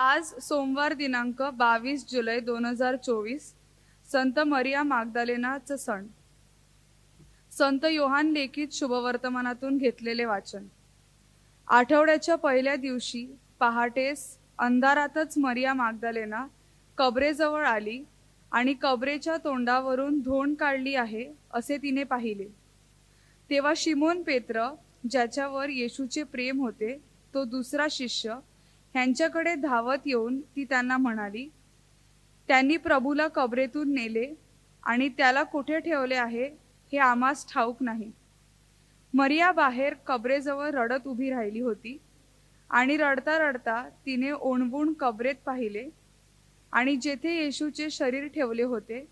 आज सोमवार दिनांक बावीस जुलै दोन हजार चोवीस संत मरिया मागदालेनाचं सण. संत योहान लेखित शुभवर्तमानातून घेतलेले वाचन. आठवड्याच्या पहिल्या दिवशी पहाटेस अंधारातच मरिया मागदालेना कबरेजवळ आली आणि कबरेच्या तोंडावरून धोंड काढली आहे असे तिने पाहिले. तेव्हा शिमोन पेत्र ज्याच्यावर येशूचे प्रेम होते तो दुसरा शिष्य ह्यांच्याकडे धावत येऊन ती त्यांना म्हणाली त्यांनी प्रभूला कबरेतून नेले आणि त्याला कुठे ठेवले आहे हे आम्हास ठाऊक नाही. मरिया बाहेर कबरेजवळ रडत उभी राहिली होती आणि रडता रडता तिने ओणवून कबरेत पाहिले आणि जेथे येशूचे शरीर ठेवले होते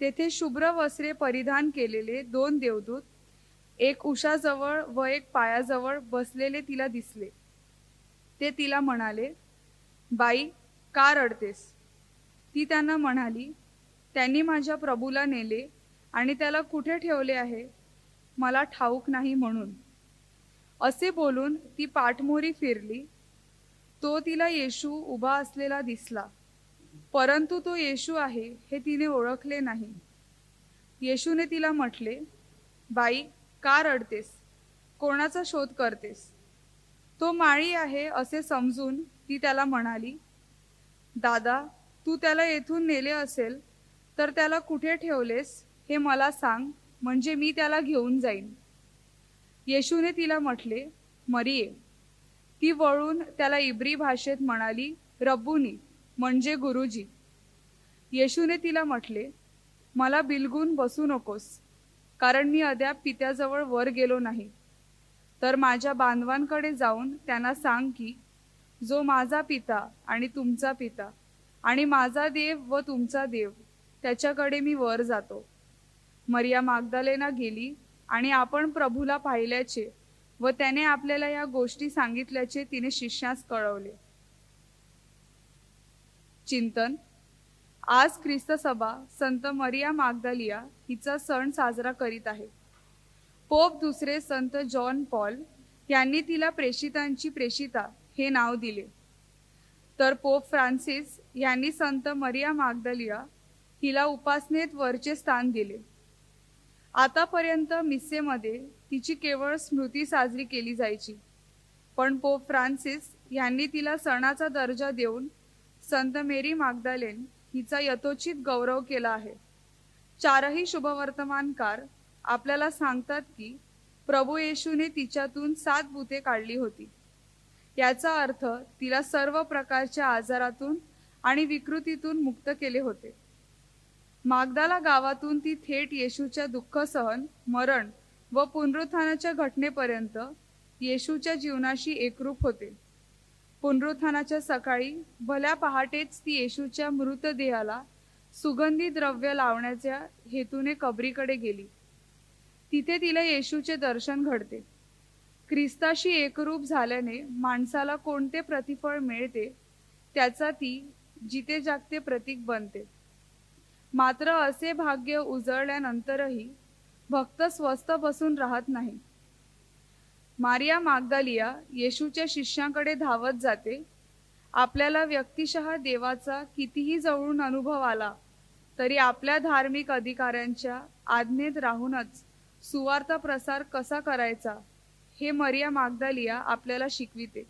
तेथे शुभ्र वस्त्रे परिधान केलेले दोन देवदूत एक उशाजवळ व एक पायाजवळ बसलेले तिला दिसले. ते तिला म्हणाले बाई का रडतेस? ती त्यांना म्हणाली त्यांनी माझ्या प्रभूला नेले आणि त्याला कुठे ठेवले आहे? मला ठाऊक नाही म्हणून. असे बोलून ती पाठमोरी फिरली. तो तिला येशू उभा असलेला दिसला परंतु तो येशू आहे हे तिने ओळखले नाही. येशूने तिला म्हटले बाई का रडतेस? कोणाचा शोध करतेस? तो माळी आहे असे समजून ती त्याला म्हणाली दादा तू त्याला येथून नेले असेल तर त्याला कुठे ठेवलेस हे मला सांग म्हणजे मी त्याला घेऊन जाईन. येशूने तिला म्हटले मरिये. ती वळून त्याला इब्री भाषेत म्हणाली रब्बुनी म्हणजे गुरुजी. येशूने तिला म्हटले मला बिलगून बसू नकोस कारण मी अद्याप पित्याजवळ वर गेलो नाही. तर माझ्या बांधवांकडे जाऊन त्यांना सांग की जो माझा पिता आणि तुमचा पिता आणि माझा देव व तुमचा देव त्याच्याकडे मी वर जातो. मरिया मागदालेना गेली आणि आपण प्रभूला पाहिल्याचे व त्याने आपल्याला या गोष्टी सांगितल्याचे तिने शिष्यास कळवले. चिंतन. आज ख्रिस्त सभा संत मरिया मागदालिया हिचा सण साजरा करीत आहे. पोप दुसरे संत जॉन पॉल यांनी तिला प्रेषितांची प्रेषिता हे नाव दिले. तर पोप फ्रान्सिस यांनी संत मरिया मागदलिया हिला उपासनेत वरचे स्थान दिले. आतापर्यंत मिस्सेमध्ये तिची केवळ स्मृती साजरी केली जायची. पण पोप फ्रान्सिस यांनी तिला सणाचा दर्जा देऊन संत मेरी मागदालेन हिचा यथोचित गौरव केला आहे. चारही शुभवर्तमानकार आपल्याला सांगतात की प्रभू येशूने तिच्यातून सात भूते काढली होती. याचा अर्थ तिला सर्व प्रकारच्या आजारातून आणि विकृतीतून मुक्त केले होते. मागदाला गावातून ती थेट येशूच्या दुःख सहन मरण व पुनरुत्थानाच्या घटनेपर्यंत येशूच्या जीवनाशी एकरूप होते. पुनरुत्थानाच्या सकाळी भल्या पहाटेच ती येशूच्या मृतदेहाला सुगंधी द्रव्य लावण्याच्या हेतूने कबरीकडे गेली. तिथे तिला येशूचे दर्शन घडते. ख्रिस्ताशी एकरूप झाल्याने माणसाला कोणते प्रतिफळ मिळते त्याचा ती जिते जागते प्रतीक बनते. मात्र असे भाग्य उजळल्यानंतरही भक्त स्वस्थ बसून राहत नाही. मारिया मागदालिया येशूच्या शिष्यांकडे धावत जाते. आपल्याला व्यक्तिशः देवाचा कितीही जवळून अनुभव आला तरी आपल्या धार्मिक अधिकाऱ्यांच्या आज्ञेत राहूनच सुवार्ता प्रसार कसा करायचा हे मरिया मागदालिया आपल्याला शिकविते.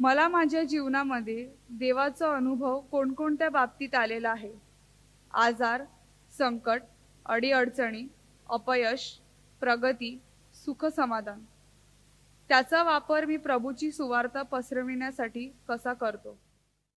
मला माझ्या जीवनामध्ये देवाचा अनुभव कोणकोणत्या बाबतीत आलेला आहे? आजार संकट अडीअडचणी अपयश प्रगती सुख समाधान. त्याचा वापर मी प्रभूची सुवार्ता पसरविण्यासाठी कसा करतो?